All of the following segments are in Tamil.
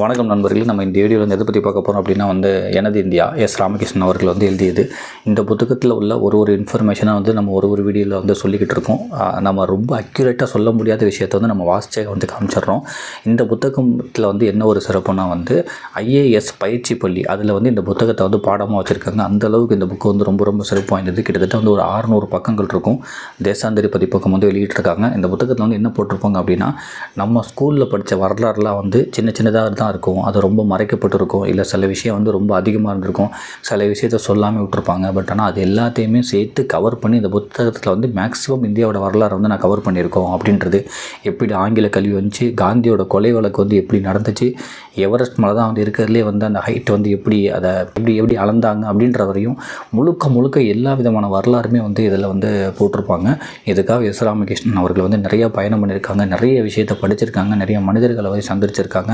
வணக்கம் நண்பர்களே நம்ம இந்த வீடியோவில் வந்து எதை பற்றி பார்க்க போகிறோம் அப்படின்னா வந்து எனது இந்தியா எஸ் ராமகிருஷ்ணன் அவர்கள் வந்து எழுதியது. இந்த புத்தகத்தில் உள்ள ஒரு ஒரு இன்ஃபர்மேஷனை வந்து நம்ம ஒரு ஒரு வீடியோவில் வந்து சொல்லிக்கிட்டு இருக்கோம். நம்ம ரொம்ப அக்யூரேட்டாக சொல்ல முடியாத விஷயத்தை வந்து நம்ம வாசிச்சே வந்து காமிச்சிடுறோம். இந்த புத்தகத்தில் வந்து என்ன ஒரு சிறப்புனா வந்து ஐஏஎஸ் பயிற்சி பள்ளி அதில் வந்து இந்த புத்தகத்தை வந்து பாடமாக வச்சுருக்காங்க. அந்த அளவுக்கு இந்த புக்கு வந்து ரொம்ப ரொம்ப சிறப்பு வாய்ந்தது. கிட்டத்தட்ட வந்து ஒரு ஆறுநூறு பக்கங்கள் இருக்கும். தேசாந்தரி பதிப்பக்கம் வந்து வெளியிட்டிருக்காங்க. இந்த புத்தகத்தில் வந்து என்ன போட்டிருப்பாங்க அப்படின்னா நம்ம ஸ்கூலில் படித்த வரலாறுலாம் வந்து சின்ன சின்னதாக தான் இருக்கும். அது ரொம்ப மறைக்கப்பட்டிருக்கும். இல்லை சில விஷயம் வந்து ரொம்ப அதிகமாக இருந்திருக்கும். சில விஷயத்த சொல்லாமல் விட்டுருப்பாங்க. பட் ஆனால் அது எல்லாத்தையுமே சேர்த்து கவர் பண்ணி இந்த புத்தகத்தில் வந்து மேக்ஸிமம் இந்தியாவோட வரலாறு வந்து நான் கவர் பண்ணியிருக்கோம் அப்படின்றது. எப்படி ஆங்கில கல்வி வந்துச்சு காந்தியோட கொலை வழக்கு வந்து எப்படி நடந்துச்சு எவரெஸ்ட் மலை தான் வந்து இருக்கிறதுலே வந்து அந்த ஹைட் வந்து எப்படி அதை எப்படி எப்படி அளந்தாங்க அப்படின்ற வரையும் முழுக்க முழுக்க எல்லா விதமான வரலாறுமே வந்து இதில் வந்து போட்டிருப்பாங்க. இதுக்காக எஸ். ராமகிருஷ்ணன் அவர்கள் வந்து நிறைய பயணம் பண்ணியிருக்காங்க. நிறைய விஷயத்தை படிச்சிருக்காங்க. நிறைய மனிதர்களை வந்து சந்திச்சிருக்காங்க.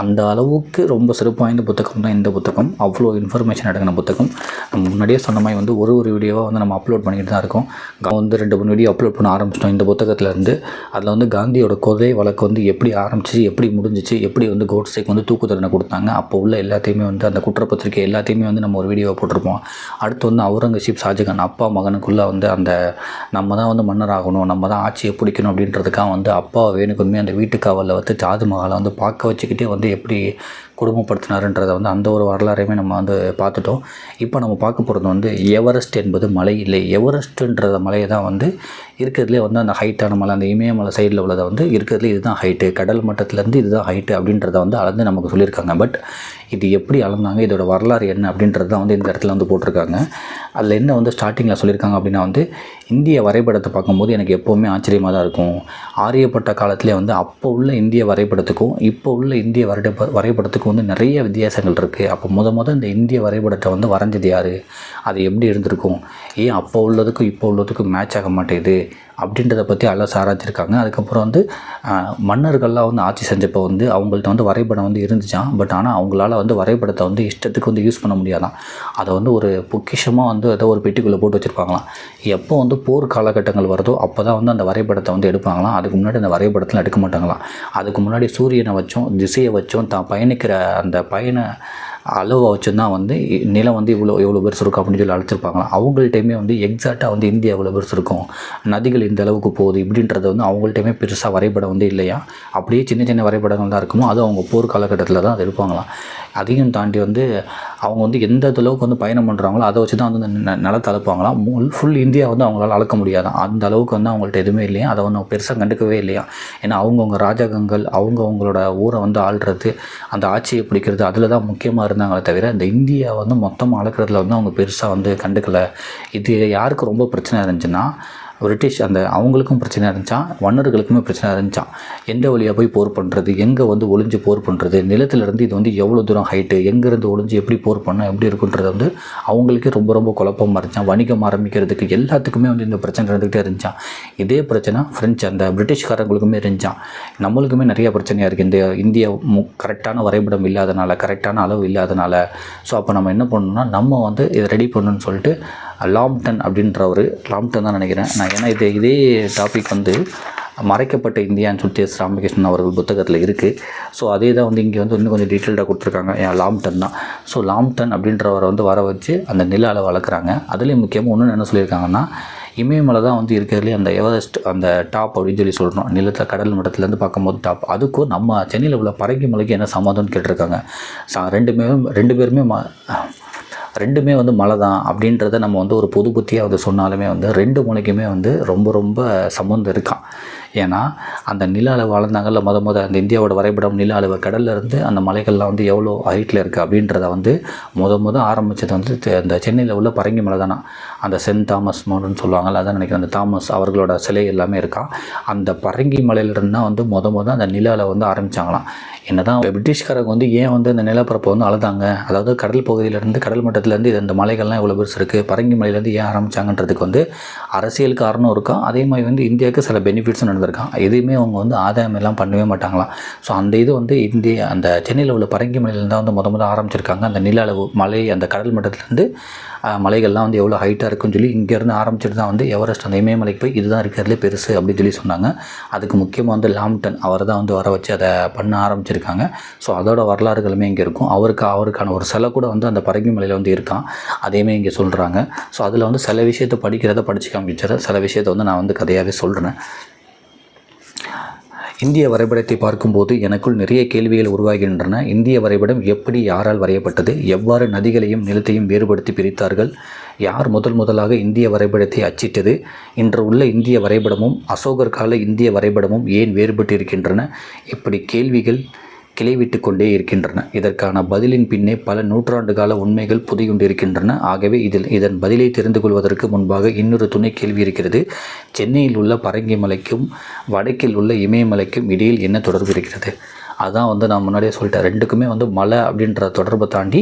அந்த அளவுக்கு ரொம்ப சிறப்பு வாய்ந்த புத்தகம் தான் இந்த புத்தகம். அவ்வளோ இன்ஃபர்மேஷன் அடங்கின புத்தகம். நம்ம முன்னாடியே சொன்ன மாதிரி வந்து ஒரு ஒரு வீடியோவாக வந்து நம்ம அப்லோட் பண்ணிக்கிட்டு தான் இருக்கோம். வந்து ரெண்டு மூணு வீடியோ அப்லோட் பண்ண ஆரம்பிச்சிட்டோம் இந்த புத்தகத்துலேருந்து அதில் வந்து காந்தியோட கொலை வழக்கு வந்து எப்படி ஆரம்பிச்சிச்சு எப்படி முடிஞ்சிச்சு எப்படி வந்து கோட்ஸேக்கு வந்து தூக்கு தண்டனை கொடுத்தாங்க. அப்போ உள்ள எல்லாத்தையுமே வந்து அந்த குற்றப்பத்திரிக்கை எல்லாத்தையுமே வந்து நம்ம ஒரு வீடியோவை போட்டிருப்போம். அடுத்து வந்து அவுரங்கசீப் ஷாஜகான் அப்பா மகனுக்குள்ளே வந்து அந்த நம்ம தான் வந்து மன்னர் ஆகணும் நம்ம தான் ஆட்சியை பிடிக்கணும் அப்படின்றதுக்காக வந்து அப்பா வேணுக்குமே அந்த வீட்டுக்காவலில் வந்து தாஜ்மஹாலை வந்து பார்க்க வச்சுக்கிட்டே வந்து எப்படி குடும்பப்படுத்தினாருன்றதை வந்து அந்த ஒரு வரலாறையுமே நம்ம வந்து பார்த்துட்டோம். இப்போ நம்ம பார்க்க போகிறது வந்து எவரெஸ்ட் என்பது மலை இல்லை. எவரெஸ்ட்டுன்றத மலையை தான் வந்து இருக்கிறதுலே வந்து அந்த ஹைட்டான மலை அந்த இமயமலை சைடில் உள்ளதை வந்து இருக்கிறதுலே இதுதான் ஹைட்டு கடல் மட்டத்துலேருந்து இதுதான் ஹைட்டு அப்படின்றத வந்து அளந்து நமக்கு சொல்லியிருக்காங்க. பட் இது எப்படி அளந்தாங்க? இதோட வரலாறு என்ன அப்படின்றது தான் வந்து இந்த இடத்துல வந்து போட்டிருக்காங்க. அதில் என்ன வந்து ஸ்டார்டிங்கில் சொல்லியிருக்காங்க அப்படின்னா வந்து இந்திய வரைபடத்தை பார்க்கும்போது எனக்கு எப்போவுமே ஆச்சரியமாக தான் இருக்கும். ஆரியப்பட்ட காலத்திலே வந்து அப்போ உள்ள இந்திய வரைபடத்துக்கும் இப்போ உள்ள இந்திய வரைட வரைபடத்துக்கும் வந்து நிறைய வித்தியாசங்கள் இருக்குது அப்போ முத முத இந்த இந்திய வரைபடத்தை வந்து வரைஞ்சது யார்? அது எப்படி இருந்திருக்கும்? ஏன் அப்போ உள்ளதுக்கும் இப்போ உள்ளதுக்கும் மேட்ச் ஆக மாட்டேங்குது? அப்படின்றத பற்றி அலச ஆராய்ச்சிருக்காங்க அதுக்கப்புறம் வந்து மன்னர்கள்லாம் வந்து ஆட்சி செஞ்சப்போ வந்து அவங்கள்ட்ட வந்து வரைபடம் வந்து இருந்துச்சான் பட் ஆனால் அவங்களால வந்து வரைபடத்தை வந்து இஷ்டத்துக்கு வந்து யூஸ் பண்ண முடியாதான் அதை வந்து ஒரு பொக்கிஷமாக வந்து ஏதோ ஒரு பெட்டிக்குள்ளே போட்டு வச்சுருப்பாங்களாம். எப்போ வந்து போர் காலகட்டங்கள் வருதோ அப்போ தான் வந்து அந்த வரைபடத்தை வந்து எடுப்பாங்களாம். அதுக்கு முன்னாடி அந்த வரைபடத்தில் எடுக்க மாட்டாங்களாம். அதுக்கு முன்னாடி சூரியனை வச்சும் திசையை வச்சும் தான் பயணிக்கிற அந்த பயண அளவை வச்சு தான் வந்து நிலம் வந்து இவ்வளோ எவ்வளோ பெருசு இருக்கும் அப்படின்னு சொல்லி அழைச்சிருப்பாங்களாம். அவங்கள்ட்டையுமே வந்து எக்ஸாக்டாக வந்து இந்தியா எவ்வளோ பெருசு இருக்கும் நதிகள் இந்த அளவுக்கு போகுது இப்படின்றத வந்து அவங்கள்ட்டையுமே பெருசாக வரைபடம் வந்து இல்லையா? அப்படியே சின்ன சின்ன வரைபடங்கள் தான் இருக்குமோ அது அவங்க போர் காலகட்டத்தில் தான் அது இருப்பாங்களாம் அதையும் தாண்டி வந்து அவங்க வந்து எந்த அளவுக்கு வந்து பயணம் பண்ணுறாங்களோ அதை வச்சு தான் வந்து ந- நிலத்தை அளப்பாங்களாம் ஃபுல் இந்தியா வந்து அவங்களால அளக்க முடியாதான். அந்த அளவுக்கு வந்து அவங்கள்ட்ட எதுவுமே இல்லையா? அதை வந்து பெருசாக கண்டுக்கவே இல்லையா? ஏன்னா அவங்கவுங்க ராஜகங்கள் அவங்கவுங்களோட ஊரை வந்து ஆள்றது அந்த ஆட்சியை பிடிக்கிறது அதில் தான் முக்கியமாக இருந்தாங்களே தவிர இந்த இந்தியா வந்து மொத்தமாக அளக்கிறதுல வந்து அவங்க பெருசாக வந்து கண்டுக்கல. இது யாருக்கு ரொம்ப பிரச்சனை இருந்துச்சுன்னா பிரிட்டிஷ் அந்த அவங்களுக்கும் பிரச்சனை இருந்துச்சான் மன்னர்களுக்குமே பிரச்சனை இருந்துச்சான் எந்த வழியாக போய் போர் பண்ணுறது எங்கே வந்து ஒளிஞ்சு போர் பண்ணுறது நிலத்திலேருந்து இது வந்து எவ்வளோ தூரம் ஹைட்டு எங்கேருந்து ஒளிஞ்சு எப்படி போர் பண்ணால் எப்படி இருக்குன்றது வந்து அவங்களுக்கே ரொம்ப ரொம்ப குழப்பமாக இருந்துச்சான் வணிகம் ஆரம்பிக்கிறதுக்கு எல்லாத்துக்குமே வந்து இந்த பிரச்சனை இருந்துகிட்டே இருந்துச்சான் இதே பிரச்சனை ஃப்ரெஞ்சு அந்த பிரிட்டிஷ்காரங்களுக்குமே இருந்துச்சான் நம்மளுக்குமே நிறைய பிரச்சனையாக இருக்குது இந்த இந்தியா மு கரெக்டான வரைபடம் இல்லாதனால கரெக்டான அளவு இல்லாதனால. ஸோ அப்போ நம்ம என்ன பண்ணணும்னா நம்ம வந்து இதை ரெடி பண்ணணும்னு சொல்லிட்டு லாம்டன் அப்படின்றவர் லாம்டன் தான் நினைக்கிறேன். நான் ஏன்னா இது இதே டாபிக் வந்து மறைக்கப்பட்ட இந்தியான்னு சொல்லிட்டு எஸ் ராமகிருஷ்ணன் அவர்கள் புத்தகத்தில் இருக்குது ஸோ அதே தான் வந்து இங்கே வந்து இன்னும் கொஞ்சம் டீட்டெயில்டாக கொடுத்துருக்காங்க. ஏன் லாம்டன் தான். ஸோ லாம்டன் அப்படின்றவரை வந்து வர வச்சு அந்த நில அளவு வளர்க்குறாங்க. அதுலேயும் முக்கியமாக ஒன்று என்ன சொல்லியிருக்காங்கன்னா இமயமலை தான் வந்து இருக்கிறதுலே அந்த எவரெஸ்ட் அந்த டாப் அப்படின்னு சொல்லி சொல்கிறோம் நிலத்தை கடல் மட்டத்துலேருந்து பார்க்கும்போது டாப் அதுக்கும் நம்ம சென்னையில் உள்ள பரங்கி மலைக்கு என்ன சமாதம்னு கேட்டிருக்காங்க. சா ரெண்டுமே ரெண்டு பேருமே ம ரெண்டுமே வந்து மலை தான் அப்படின்றத நம்ம வந்து ஒரு பொது புத்தியாக வந்து சொன்னாலுமே வந்து ரெண்டு மலைக்குமே வந்து ரொம்ப ரொம்ப சம்மந்தம் இருக்கான் ஏன்னா அந்த நில அளவு வளர்ந்தாங்கல்ல முத முத அந்த இந்தியாவோட வரைபடம் நில அளவு கடல்ல இருந்து அந்த மலைகள்லாம் வந்து எவ்வளோ ஹைட்டில் இருக்குது அப்படின்றத வந்து முத முத ஆரம்பித்தது வந்து அந்த சென்னையில் உள்ள பரங்கி மலை தானா அந்த சென்ட் தாமஸ் மவுண்ட்னு சொல்லுவாங்கள்ல அதான் நினைக்கிறேன். அந்த தாமஸ் அவர்களோட சிலை எல்லாமே இருக்கா? அந்த பரங்கி மலையிலிருந்து தான் வந்து மொத மொதல் அந்த நிலாவில் வந்து ஆரம்பித்தாங்களாம் என்ன தான் பிரிட்டிஷ்காரங்க வந்து ஏன் வந்து இந்த நிலப்பரப்பை வந்து அழுதாங்க? அதாவது கடல் பகுதியிலேருந்து கடல் மட்டத்துலேருந்து இது இந்த மலைகள்லாம் இவ்வளோ பெருசு இருக்குது பரங்கி மலையிலேருந்து ஏன் ஆரம்பிச்சாங்கன்றதுக்கு வந்து அரசியல் காரணம் இருக்கும் அதே மாதிரி வந்து இந்தியாவுக்கு சில பெனிஃபிட்ஸும் நடந்திருக்கான் எதுவுமே அவங்க வந்து ஆதாயம் எல்லாம் பண்ணவே மாட்டாங்களாம். ஸோ அந்த இது வந்து இந்திய அந்த சென்னையில் உள்ள பரங்கி மலையிலேருந்து தான் வந்து முத முத ஆரம்பிச்சிருக்காங்க. அந்த நில அளவு மலை அந்த கடல் மட்டத்துலேருந்து மலைகள்லாம் வந்து எவ்வளோ ஹைட்டாக இருக்குன்னு சொல்லி இங்கேருந்து ஆரம்பிச்சிட்டு தான் வந்து எவரெஸ்ட் அந்த இமயமலைக்கு போய் இதுதான் இருக்கிறதுலே பெருசு அப்படின்னு சொல்லி சொன்னாங்க. அதுக்கு முக்கியமாக வந்து லாம்டன் அவர் தான் வந்து வர வச்சு அதை பண்ண ஆரம்பிச்சிருக்காங்க. ஸோ அதோட வரலாறுகளுமே இங்கே இருக்கும். அவருக்கு அவருக்கான ஒரு சிலை கூட வந்து அந்த பரங்கி மலையில் வந்து இருக்கான். அதையுமே இங்கே சொல்கிறாங்க ஸோ அதில் வந்து சில விஷயத்தை படிக்கிறத படிச்சு காமிச்சிடுறேன் சில விஷயத்தை வந்து நான் வந்து கதையாகவே சொல்கிறேன் இந்திய வரைபடத்தை பார்க்கும்போது எனக்குள் நிறைய கேள்விகள் உருவாகின்றன. இந்திய வரைபடம் எப்படி யாரால் வரையப்பட்டது? எவ்வாறு நதிகளையும் நிலத்தையும் வேறுபடுத்தி பிரித்தார்கள்? யார் முதல் முதலாக இந்திய வரைபடத்தை அச்சிட்டது? இன்று உள்ள இந்திய வரைபடமும் அசோகர் கால இந்திய வரைபடமும் ஏன் வேறுபட்டு இருக்கின்றன இப்படி கேள்விகள் கிளைவிட்டு கொண்டே இருக்கின்றன. இதற்கான பதிலின் பின்னே பல நூற்றாண்டு கால உண்மைகள் புதியுண்டிருக்கின்றன ஆகவே இதில் இதன் பதிலை தெரிந்து கொள்வதற்கு முன்பாக இன்னொரு துணை கேள்வி இருக்கிறது. சென்னையில் உள்ள பரங்கி மலைக்கும் வடக்கில் உள்ள இமயமலைக்கும் இடையில் என்ன தொடர்பு இருக்கிறது? அதான் வந்து நான் முன்னாடியே சொல்லிட்டேன். ரெண்டுக்குமே வந்து மலை அப்படின்ற தொடர்பை தாண்டி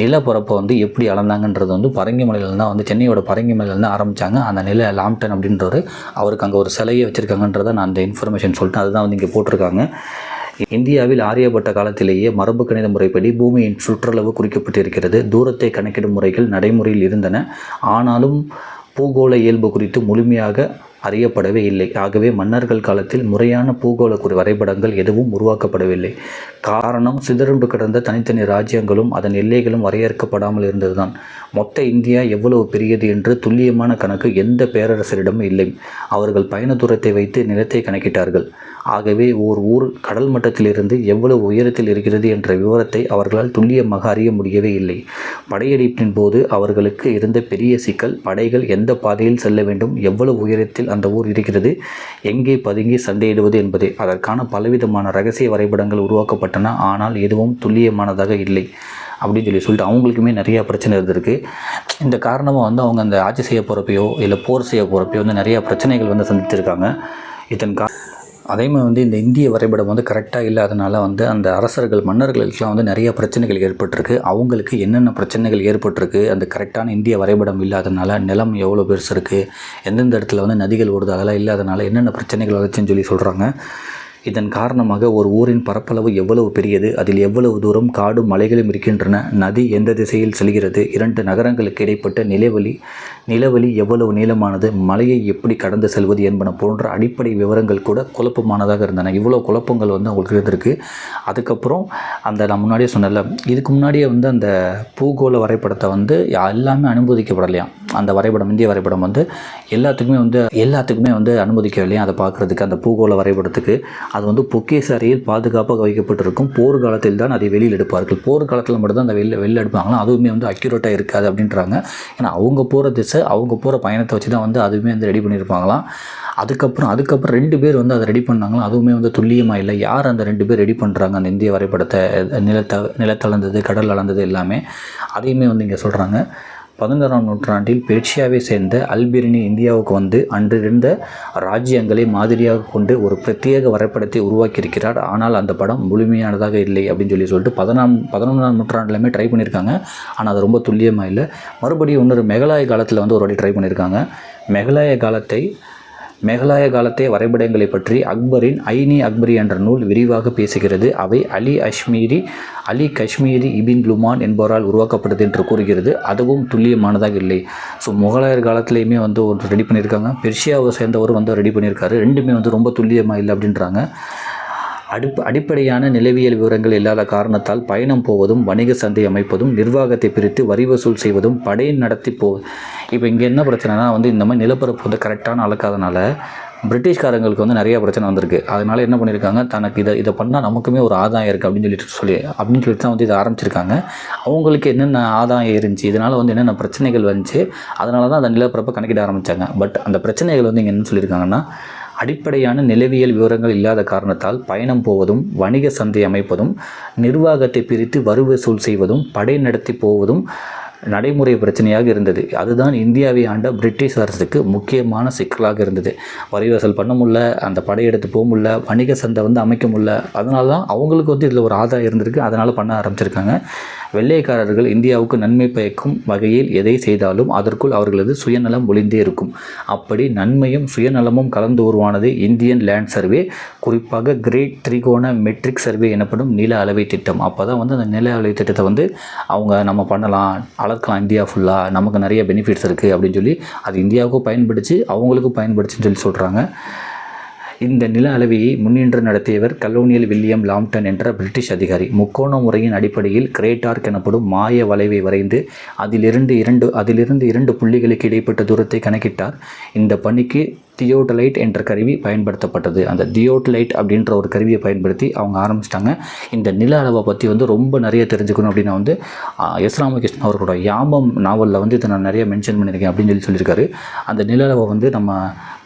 நிலப்பரப்பை வந்து எப்படி அளந்தாங்கன்றது வந்து பரங்கி மலையில வந்து சென்னையோட பரங்கி மலையிலேருந்து ஆரம்பித்தாங்க அந்த நில லாம்டன் அப்படின்றவர் அவருக்கு அங்கே ஒரு சிலையை வச்சுருக்காங்கன்றதை நான் அந்த இன்ஃபர்மேஷன் சொல்லிட்டேன். அதுதான் வந்து இங்கே போட்டிருக்காங்க. இந்தியாவில் ஆரியப்பட்ட காலத்திலேயே மரபு கணித முறைப்படி பூமியின் சுற்றளவு குறிக்கப்பட்டிருக்கிறது. தூரத்தை கணக்கிடும் முறைகள் நடைமுறையில் இருந்தன. ஆனாலும் பூகோள இயல்பு குறித்து முழுமையாக அறியப்படவே இல்லை. ஆகவே மன்னர்கள் காலத்தில் முறையான பூகோள குறி வரைபடங்கள் எதுவும் உருவாக்கப்படவில்லை. காரணம் சிதறுண்டு கிடந்த தனித்தனி ராஜ்யங்களும் அதன் எல்லைகளும் வரையறுக்கப்படாமல் இருந்ததுதான். மொத்த இந்தியா எவ்வளவு பெரியது என்று துல்லியமான கணக்கு எந்த பேரரசரிடமும் இல்லை. அவர்கள் பயண தூரத்தை வைத்து நிலத்தை கணக்கிட்டார்கள். ஆகவே ஓர் ஊர் கடல் மட்டத்திலிருந்து எவ்வளவு உயரத்தில் இருக்கிறது என்ற விவரத்தை அவர்களால் துல்லியமாக அறிய முடியவே இல்லை. படையெடுப்பின் போது அவர்களுக்கு இருந்த பெரிய சிக்கல் படைகள் எந்த பாதையில் செல்ல வேண்டும் எவ்வளவு உயரத்தில் அந்த ஊர் இருக்கிறது எங்கே பதுங்கி சண்டையிடுவது என்பதே. அதற்கான பலவிதமான ரகசிய வரைபடங்கள் உருவாக்கப்பட்டன ஆனால் எதுவும் துல்லியமானதாக இல்லை. அப்படின்னு சொல்லி சொல்லிட்டு அவங்களுக்குமே நிறையா பிரச்சனை இருந்திருக்கு. இந்த காரணமாக வந்து அவங்க அந்த ஆட்சி செய்ய போகிறப்பையோ இல்லை போர் செய்ய போகிறப்பையோ வந்து நிறையா பிரச்சனைகள் வந்து சந்திச்சிருக்காங்க. இதன் கா அதே மாதிரி வந்து இந்த இந்திய வரைபடம் வந்து கரெக்டாக இல்லாதனால வந்து அந்த அரசர்கள் மன்னர்களுக்கெல்லாம் வந்து நிறைய பிரச்சனைகள் ஏற்பட்டிருக்கு. அவங்களுக்கு என்னென்ன பிரச்சனைகள் ஏற்பட்டிருக்கு? அந்த கரெக்டான இந்திய வரைபடம் இல்லாதனால நிலம் எவ்வளோ பெருசு இருக்குது எந்தெந்த இடத்துல வந்து நதிகள் ஓடுது? அதெல்லாம் இல்லாதனால என்னென்ன பிரச்சனைகள் வந்துச்சுன்னு சொல்லி சொல்கிறாங்க இதன் காரணமாக ஒரு ஊரின் பரப்பளவு எவ்வளவு பெரியது? அதில் எவ்வளவு தூரம் காடும் மலைகளும் இருக்கின்றன? நதி எந்த திசையில் செல்கிறது? இரண்டு நகரங்களுக்கு இடைப்பட்ட நிலைவழி நிலவழி எவ்வளவு நீளமானது மலையை எப்படி கடந்து செல்வது என்பன போன்ற அடிப்படை விவரங்கள் கூட குழப்பமானதாக இருந்தன. இவ்வளோ குழப்பங்கள் வந்து அவங்களுக்கு இருந்திருக்கு. அதுக்கப்புறம் அந்த நான் முன்னாடியே சொன்னல இதுக்கு முன்னாடியே வந்து அந்த பூகோள வரைபடத்தை வந்து எல்லாமே அனுமதிக்கப்படலையாம் அந்த வரைபடம் இந்திய வரைபடம் வந்து எல்லாத்துக்குமே வந்து எல்லாத்துக்குமே வந்து அனுமதிக்கவில்லையா? அதை பார்க்குறதுக்கு அந்த பூகோள வரைபடத்துக்கு. அது வந்து பொக்கேஸ் அறையில் பாதுகாப்பாக வைக்கப்பட்டிருக்கும். போர் காலத்தில் தான் அதை வெளியில் எடுப்பார்கள். போர் காலத்தில் மட்டும்தான் அந்த வெளியில் வெளியில் எடுப்பாங்களா அதுவுமே வந்து அக்யூரேட்டாக இருக்காது அப்படின்றாங்க. ஏன்னா அவங்க போகிற திசை அவங்க போகிற பயணத்தை வச்சு தான் வந்து அதுவுமே வந்து ரெடி பண்ணியிருப்பாங்களாம் அதுக்கப்புறம் அதுக்கப்புறம் ரெண்டு பேர் வந்து அதை ரெடி பண்ணாங்களா அதுவுமே வந்து துல்லியமாக இல்லை. யார் அந்த ரெண்டு பேர் ரெடி பண்ணுறாங்க அந்த இந்திய வரைபடத்தை நிலத்த நிலத்தளந்தது கடல் அளந்தது எல்லாமே. அதையுமே வந்து இங்கே சொல்கிறாங்க பதினோராம் நூற்றாண்டில் பெர்ஷியாவை சேர்ந்த அல்பெரினி இந்தியாவுக்கு வந்து அன்றிருந்த ராஜ்யங்களை மாதிரியாக கொண்டு ஒரு பிரத்யேக வரைபடத்தை உருவாக்கியிருக்கிறார். ஆனால் அந்த படம் முழுமையானதாக இல்லை அப்படின்னு சொல்லி சொல்லிட்டு பதினாம் பதினொன்றாம் நூற்றாண்டுலையுமே ட்ரை பண்ணியிருக்காங்க. ஆனால் அது ரொம்ப துல்லியமாக இல்லை. மறுபடியும் இன்னொரு மெகலாய காலத்தில் வந்து ஒரு வாட்டி ட்ரை பண்ணியிருக்காங்க. மெகலாய காலத்தை மேகலாய காலத்தை வரைபடங்களை பற்றி அக்பரின் ஐனி அக்பரி என்ற நூல் விரிவாக பேசுகிறது. அவை அலி அஷ்மீரி அலி காஷ்மீரி இபின் லுமான் என்பவரால் உருவாக்கப்பட்டது என்று கூறுகிறது. அதுவும் துல்லியமானதாக இல்லை. ஸோ முகலாயர் காலத்துலேயுமே வந்து ஒரு ரெடி பண்ணியிருக்காங்க. பெர்ஷியாவை சேர்ந்தவர் வந்து ரெடி பண்ணியிருக்காரு. ரெண்டுமே வந்து ரொம்ப துல்லியமாக இல்லை அப்படின்றாங்க. அடுப்பு அடிப்படையான நிலவியல் விவரங்கள் இல்லாத காரணத்தால் பயணம் போவதும் வணிக சந்தை அமைப்பதும் நிர்வாகத்தை பிரித்து வரி வசூல் செய்வதும் படையின் நடத்தி போ இப்போ இங்கே என்ன பிரச்சனைனா வந்து இந்த மாதிரி நிலப்பரப்பு வந்து கரெக்டான அளக்காதனால பிரிட்டிஷ்காரங்களுக்கு வந்து நிறைய பிரச்சனை வந்திருக்கு. அதனால என்ன பண்ணியிருக்காங்க தனக்கு இதை இதை பண்ணால் நமக்குமே ஒரு ஆதாயம் இருக்குது அப்படின்னு சொல்லிட்டு சொல்லி அப்படின்னு சொல்லிட்டு தான் வந்து இதை ஆரம்பிச்சிருக்காங்க. அவங்களுக்கு என்னென்ன ஆதாயம் இருந்துச்சு இதனால் வந்து என்னென்ன பிரச்சனைகள் வந்துச்சு அதனால தான் அந்த நிலப்பரப்பை கணக்கிட ஆரம்பித்தாங்க பட் அந்த பிரச்சனைகள் வந்து இங்கே என்ன சொல்லியிருக்காங்கன்னா அடிப்படையான நிலவியல் விவரங்கள் இல்லாத காரணத்தால் பயணம் போவதும் வணிக சந்தை அமைப்பதும் நிர்வாகத்தை பிரித்து வரி வசூல் செய்வதும் படை நடத்தி போவதும் நடைமுறை பிரச்சனையாக இருந்தது. அதுதான் இந்தியாவை ஆண்ட பிரிட்டிஷ் அரசுக்கு முக்கியமான சிக்கலாக இருந்தது. வரி வசூல் பண்ண முடியல அந்த படையெடுத்து போக முடியல வணிக சந்தை வந்து அமைக்க முடியல. அதனால தான் அவங்களுக்கு வந்து இதில் ஒரு ஆதாயம் இருந்திருக்கு. அதனால் பண்ண ஆரம்பிச்சிருக்காங்க. வெள்ளைக்காரர்கள் இந்தியாவுக்கு நன்மை பயக்கும் வகையில் எதை செய்தாலும் அதற்குள் அவர்களது சுயநலம் ஒளிந்தே இருக்கும். அப்படி நன்மையும் சுயநலமும் கலந்து உருவானது இந்தியன் லேண்ட் சர்வே குறிப்பாக கிரேட் திரிகோண மெட்ரிக் சர்வே எனப்படும் நில அளவை திட்டம். அப்போ தான் வந்து அந்த நில அளவை திட்டத்தை வந்து அவங்க நம்ம பண்ணலாம் அளக்கலாம் இந்தியா ஃபுல்லாக நமக்கு நிறைய பெனிஃபிட்ஸ் இருக்குது அப்படின்னு சொல்லி அது இந்தியாவுக்கும் பயன்படுத்தி அவங்களுக்கும் பயன்படுச்சுன்னு சொல்லி சொல்கிறாங்க இந்த நில அளவையை முன்னின்று நடத்தியவர் கலோனியல் வில்லியம் லாம்டன் என்ற பிரிட்டிஷ் அதிகாரி. முக்கோண முறையின் அடிப்படையில் கிரேட்டார்க் எனப்படும் மாய வளைவை வரைந்து அதிலிருந்து இரண்டு அதிலிருந்து இரண்டு புள்ளிகளுக்கு இடைப்பட்ட தூரத்தை கணக்கிட்டார். இந்த பணிக்கு தியோட்டலைட் என்ற கருவி பயன்படுத்தப்பட்டது. அந்த தியோட்டலைட் அப்படின்ற ஒரு கருவியை பயன்படுத்தி அவங்க ஆரம்பிச்சிட்டாங்க. இந்த நில அளவை பற்றி வந்து ரொம்ப நிறைய தெரிஞ்சுக்கணும் அப்படின்னா வந்து எஸ் ராமகிருஷ்ணன் அவர்களோட யாமம் நாவலில் வந்து இதை நான் நிறைய மென்ஷன் பண்ணியிருக்கேன் அப்படின்னு சொல்லி சொல்லியிருக்காரு. அந்த நில அளவை வந்து நம்ம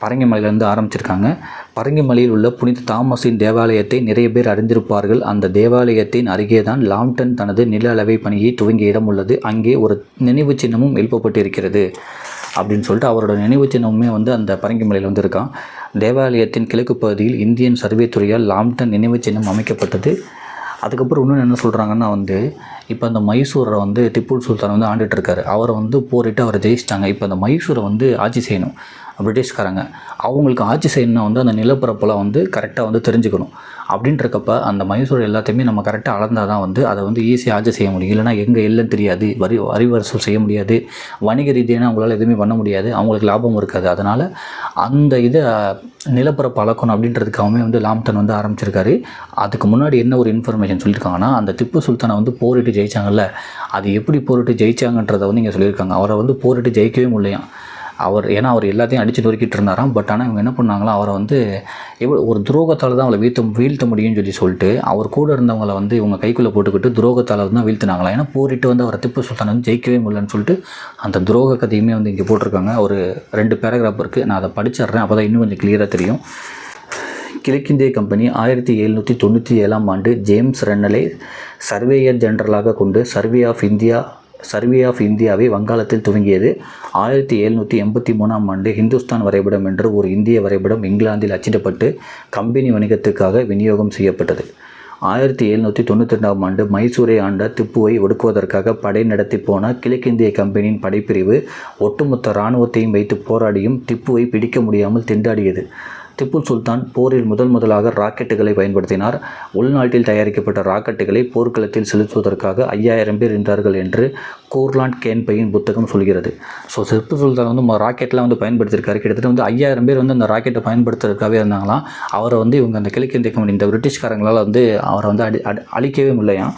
பரங்கிமலையிலேருந்து ஆரம்பிச்சிருக்காங்க. பரங்கிமலையில் உள்ள புனித தாமஸின் தேவாலயத்தை நிறைய பேர் அறிந்திருப்பார்கள். அந்த தேவாலயத்தின் அருகே தான் லாம்டன் தனது நில அளவை பணியை துவங்கிய இடம் உள்ளது. அங்கே ஒரு நினைவு சின்னமும் எழுப்பப்பட்டிருக்கிறது. அப்படின்னு சொல்லிட்டு அவரோட நினைவு சின்னமுமே வந்து அந்த பரங்கிமலையில் வந்து இருக்கான் தேவாலயத்தின் கிழக்கு பகுதியில் இந்தியன் சர்வே துறையால் லாம்டன் நினைவு சின்னம் அமைக்கப்பட்டது. அதுக்கப்புறம் இன்னொன்று என்ன சொல்கிறாங்கன்னா வந்து இப்போ அந்த மைசூரை வந்து திப்பு சுல்தான் வந்து ஆண்டுட்டு இருக்காரு. அவரை வந்து போரிட்டு அவரை ஜெயிச்சிட்டாங்க. இப்போ அந்த மைசூரை வந்து ஆட்சி செய்யணும். பிரிட்டிஷ்காரங்க. அவங்களுக்கு ஆட்சி செய்யணும்னா வந்து அந்த நிலப்பரப்பெல்லாம் வந்து கரெக்டாக வந்து தெரிஞ்சுக்கணும். அப்படின்றக்கப்ப அந்த மைசூர் எல்லாத்தையுமே நம்ம கரெக்டாக அளந்தால் தான் வந்து அதை வந்து ஈஸியாக ஆட்சி செய்ய முடியும். இல்லைனா எங்கே இல்லைன்னு தெரியாது. வரி வரி செய்ய முடியாது. வணிக ரீதியான அவங்களால எதுவுமே பண்ண முடியாது. அவங்களுக்கு லாபமும் இருக்காது. அதனால் அந்த இதை நிலப்பரப்பு அளக்கணும் அப்படின்றதுக்காகவே வந்து லாம்டன் வந்து ஆரம்பிச்சிருக்காரு. அதுக்கு முன்னாடி என்ன ஒரு இன்ஃபர்மேஷன் சொல்லியிருக்காங்கன்னா அந்த திப்பு சுல்தானை வந்து போரிட்டு ஜெயிச்சாங்கல்ல அது எப்படி போரிட்டு ஜெயிச்சாங்கன்றதை வந்து இங்கே சொல்லியிருக்காங்க. அவரை வந்து போரிட்டு ஜெயிக்கவே முடியலையாம். அவர் ஏன்னா அவர் எல்லாத்தையும் அடித்து நொறுக்கிட்டு இருந்தாராம். பட் ஆனால் இவங்க என்ன பண்ணாங்களா அவரை வந்து எவ்வளோ ஒரு துரோகத்தால் தான் அவளை வீழ்த்த வீழ்த்த முடியும்னு சொல்லி சொல்லிட்டு அவர் கூட இருந்தவங்களை வந்து இவங்க கைக்குள்ளே போட்டுக்கிட்டு துரோகத்தால் தான் வீழ்த்தினாங்களா ஏன்னா போரிட்டு வந்து அவரை திப்பு சுல்தான் வந்து ஜெயிக்கவே முடியலன்னு சொல்லிட்டு அந்த துரோக கதையுமே வந்து இங்கே போட்டிருக்காங்க. ஒரு ரெண்டு பேராகிராஃப் இருக்குது நான் அதை படிச்சிடுறேன். அப்போ தான் இன்னும் கொஞ்சம் கிளியராக தெரியும். கிழக்கிந்திய கம்பெனி ஆயிரத்தி எழுநூற்றி தொண்ணூற்றி ஏழாம் ஆண்டு ஜேம்ஸ் ரென்னலை சர்வேயர் ஜெனரலாக கொண்டு survey of India survey of இந்தியாவை வங்காளத்தில் துவங்கியது. ஆயிரத்தி எழுநூற்றி எண்பத்தி மூணாம் ஆண்டு ஹிந்துஸ்தான் வரைபடம் என்று ஒரு இந்திய வரைபடம் இங்கிலாந்தில் அச்சிடப்பட்டு கம்பெனி வணிகத்துக்காக விநியோகம் செய்யப்பட்டது. ஆயிரத்தி எழுநூற்றி தொண்ணூற்றி ரெண்டாம் ஆண்டு மைசூரை ஆண்ட திப்புவை ஒடுக்குவதற்காக படை நடத்தி போன கிழக்கிந்திய கம்பெனியின் படைப்பிரிவு ஒட்டுமொத்த இராணுவத்தையும் வைத்து போராடியும் திப்புவை பிடிக்க முடியாமல் திண்டாடியது. திப்பு சுல்தான் போரில் முதல் முதலாக ராக்கெட்டுகளை பயன்படுத்தினார். உள்நாட்டில் தயாரிக்கப்பட்ட ராக்கெட்டுகளை போர்க்களத்தில் செலுத்துவதற்காக ஐயாயிரம் பேர் இருந்தார்கள் என்று கோர்லாண்ட் கேன்பையின் புத்தகம் சொல்கிறது. ஸோ திப்பு சுல்தான் வந்து ராக்கெட்லாம் வந்து பயன்படுத்தியிருக்காரு. கிட்டத்தட்ட வந்து ஐயாயிரம் பேர் வந்து அந்த ராக்கெட்டை பயன்படுத்துறதுக்காகவே இருந்தாங்களாம் அவரை வந்து இவங்க அந்த கிழக்கிந்திய கம்பெனி இந்த பிரிட்டிஷ்காரங்களால் வந்து அவரை வந்து அடி அடி- அழிக்கவே முடியலையாம்.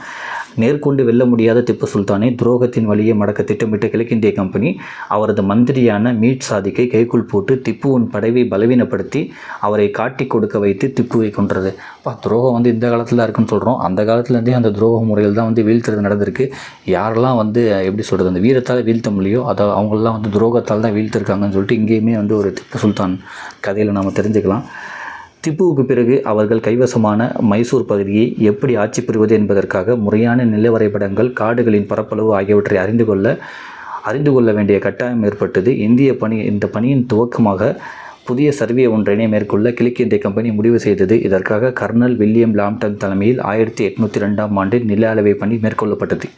நேர்கொண்டு வெல்ல முடியாத திப்பு சுல்தானை துரோகத்தின் வழியே மடக்க திட்டமிட்ட கிழக்கிந்திய கம்பெனி அவரது மந்திரியான மீட் சாதிக்கை கைக்குள் போட்டு திப்புவின் படைவை பலவீனப்படுத்தி அவரை காட்டி கொடுக்க வைத்து திப்புவை கொன்றது. அப்பா துரோகம் வந்து இந்த காலத்தில் இருக்குன்னு சொல்கிறோம் அந்த காலத்துலேருந்தே அந்த துரோக முறையில் தான் வந்து வீழ்த்துறது நடந்திருக்கு. யாரெல்லாம் வந்து எப்படி சொல்கிறது அந்த வீரத்தால் வீழ்த்த முடியோ அதை அவங்களெலாம் வந்து துரோகத்தால் தான் வீழ்த்திருக்காங்கன்னு சொல்லிட்டு இங்கேயுமே வந்து ஒரு திப்பு சுல்தான் கதையில் நாம் தெரிஞ்சுக்கலாம். திப்புவுக்கு பிறகு அவர்கள் கைவசமான மைசூர் பகுதியை எப்படி ஆட்சி புரிவது என்பதற்காக முறையான நில வரைபடங்கள் காடுகளின் பரப்பளவு ஆகியவற்றை அறிந்து கொள்ள அறிந்து கொள்ள வேண்டிய கட்டாயம் ஏற்பட்டது. இந்திய பணி இந்த பணியின் துவக்கமாக புதிய சர்வே ஒன்றினை மேற்கொள்ள கிழக்கிந்திய கம்பெனி முடிவு செய்தது. இதற்காக கர்னல் வில்லியம் லாம்டன் தலைமையில் ஆயிரத்தி எட்நூற்றி ரெண்டாம் ஆண்டு நில அளவை பணி மேற்கொள்ளப்பட்டது.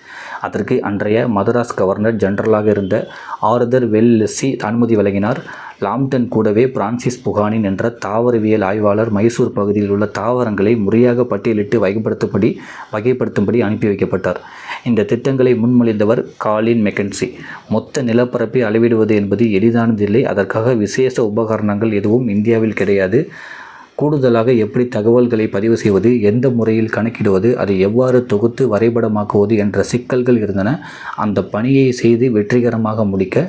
அதற்கு அன்றைய மதராஸ் கவர்னர் ஜெனரலாக இருந்த ஆர்தர் வெல்லெஸ்ஸி அனுமதி வழங்கினார். லாம்டன் கூடவே பிரான்சிஸ் புகானின் என்ற தாவரவியல் ஆய்வாளர் மைசூர் பகுதியில் உள்ள தாவரங்களை முறையாக பட்டியலிட்டு வகைப்படுத்தும்படி வகைப்படுத்தும்படி அனுப்பி வைக்கப்பட்டார். இந்த திட்டங்களை முன்மொழிந்தவர் காலின் மெக்கன்சி. மொத்த நிலப்பரப்பை அளவிடுவது என்பது எளிதானதில்லை. அதற்காக விசேஷ உபகரணங்கள் எதுவும் இந்தியாவில் கிடையாது. கூடுதலாக எப்படி தகவல்களை பதிவு செய்வது எந்த முறையில் கணக்கிடுவது அதை எவ்வாறு தொகுத்து வரைபடமாக்குவது என்ற சிக்கல்கள் இருந்தன. அந்த பணியை செய்து வெற்றிகரமாக முடிக்க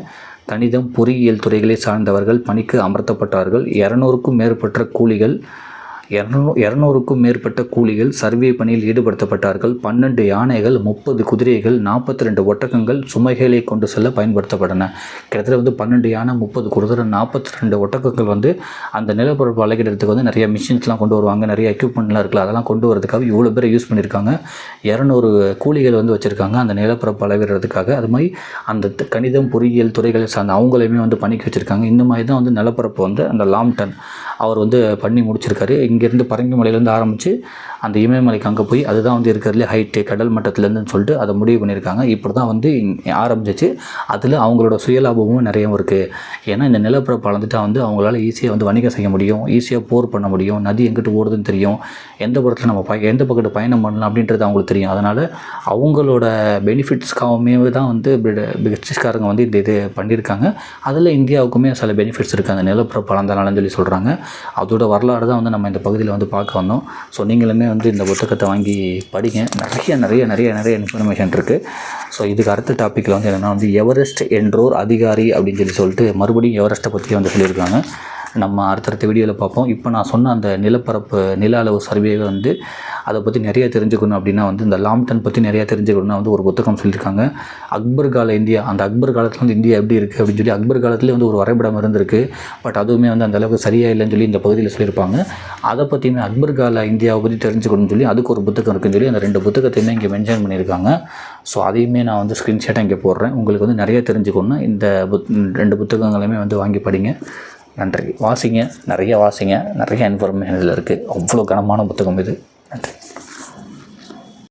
கணிதம் பொறியியல் துறைகளை சார்ந்தவர்கள் பணிக்கு அமர்த்தப்பட்டார்கள். இரநூறுக்கும் மேற்பட்ட கூலிகள் இரநூ இரநூறுக்கும் மேற்பட்ட கூலிகள் சர்வே பணியில் ஈடுபடுத்தப்பட்டார்கள். பன்னெண்டு யானைகள் முப்பது குதிரைகள் நாற்பத்தி ரெண்டு ஒட்டகங்கள் சுமைகளை கொண்டு செல்ல பயன்படுத்தப்பட்டன. கிட்டத்தட்ட வந்து பன்னெண்டு யானை முப்பது குதிரை நாற்பத்தி ரெண்டு ஒட்டகங்கள் வந்து அந்த நிலப்பரப்பு அழகிடத்துக்கு வந்து நிறைய மிஷின்ஸ்லாம் கொண்டு வருவாங்க. நிறைய எக்யூப்மெண்ட்லாம் இருக்குல்ல அதெல்லாம் கொண்டு வரதுக்காக இவ்வளோ பேர் யூஸ் பண்ணியிருக்காங்க. இரநூறு கூலிகள் வந்து வச்சுருக்காங்க அந்த நிலப்பரப்பு அளவிடுறதுக்காக அது மாதிரி அந்த கணிதம் பொறியியல் துறைகளை சார்ந்த அவங்களையுமே வந்து பணிக்கு வச்சுருக்காங்க. இந்த மாதிரி தான் வந்து நிலப்பரப்பு வந்து அந்த லாம்டன் அவர் வந்து பண்ணி முடிச்சிருக்காரு. இங்கேருந்து பரங்கிமலையிலேருந்து ஆரம்பித்து அந்த இமயமலைக்கு அங்கே போய் அதுதான் வந்து இருக்கிறதுலே ஹைட்டு கடல் மட்டத்துலேருந்துன்னு சொல்லிட்டு அதை முடிவு பண்ணியிருக்காங்க. இப்படி தான் வந்து ஆரம்பிச்சிச்சு. அதில் அவங்களோட சுயலாபமும் நிறைய இருக்குது ஏன்னா இந்த நிலப்பரப்பு அளந்துட்டா வந்து அவங்களால ஈஸியாக வந்து வணிகம் செய்ய முடியும். ஈஸியாக போர் பண்ண முடியும். நதி எங்கிட்டு ஓடுதுன்னு தெரியும். எந்த பக்கத்தில் நம்ம பய எந்த பக்கத்து பயணம் பண்ணலாம் அப்படின்றது அவங்களுக்கு தெரியும். அதனால் அவங்களோட பெனிஃபிட்ஸ்க்காகவுமே தான் வந்து பிரிட்டிஷ்காரங்க வந்து இந்த இது பண்ணியிருக்காங்க. அதில் இந்தியாவுக்குமே சில பெனிஃபிட்ஸ் இருக்குது அந்த நிலப்பரப்பு அளந்தனாலன்னு சொல்லி சொல்கிறாங்க அதோட வரலாறு தான் வந்து நம்ம இந்த பகுதியில் வந்து பார்க்க வந்தோம். ஸோ நீங்களுமே வந்து இந்த புத்தகத்தை வாங்கி படிங்க. நிறைய நிறைய நிறைய நிறைய இன்ஃபர்மேஷன் இருக்குது ஸோ இதுக்கு அடுத்த டாப்பிக்கில் வந்து என்னென்னா வந்து எவரெஸ்ட் என்றோர் அதிகாரி அப்படின்னு சொல்லி சொல்லிட்டு மறுபடியும் எவரெஸ்ட்டை பற்றி வந்து சொல்லியிருக்காங்க. நம்ம அடுத்தடுத்த வீடியோவில் பார்ப்போம். இப்போ நான் சொன்ன அந்த நிலப்பரப்பு நில அளவு சர்வே வந்து அதை பற்றி நிறைய தெரிஞ்சுக்கணும் அப்படின்னா வந்து இந்த லாம்டன் பற்றி நிறைய தெரிஞ்சுக்கணும்னா வந்து ஒரு புத்தகம் சொல்லியிருக்காங்க. அக்பர் கால இந்தியா அந்த அக்பர் காலத்தில் வந்து இந்தியா எப்படி இருக்குது அப்படின்னு சொல்லி அக்பர் காலத்துலேயே வந்து ஒரு வரைபடம் இருந்திருக்கு. பட் அதுவுமே வந்து அந்த அளவுக்கு சரியாக இல்லைன்னு சொல்லி இந்த பகுதியில் சொல்லியிருப்பாங்க. அதை பற்றியுமே அக்பர் கால இந்தியாவை பற்றி தெரிஞ்சுக்கணும்னு சொல்லி அதுக்கு ஒரு புத்தகம் இருக்குன்னு சொல்லி அந்த ரெண்டு புத்தகத்தையுமே இங்கே மென்ஷன் பண்ணியிருக்காங்க. ஸோ அதையுமே நான் வந்து ஸ்க்ரீன்ஷாட்டாக இங்கே போடுறேன். உங்களுக்கு வந்து நிறைய தெரிஞ்சுக்கணும்னா இந்த புத் ரெண்டு புத்தகங்களையுமே வந்து வாங்கி படிங்க. நன்றி. வாசிங்க. நிறைய வாசிங்க. நிறைய இன்ஃபர்மேஷன் இதில் இருக்குது அவ்வளோ கனமான புத்தகம் இது. நன்றி.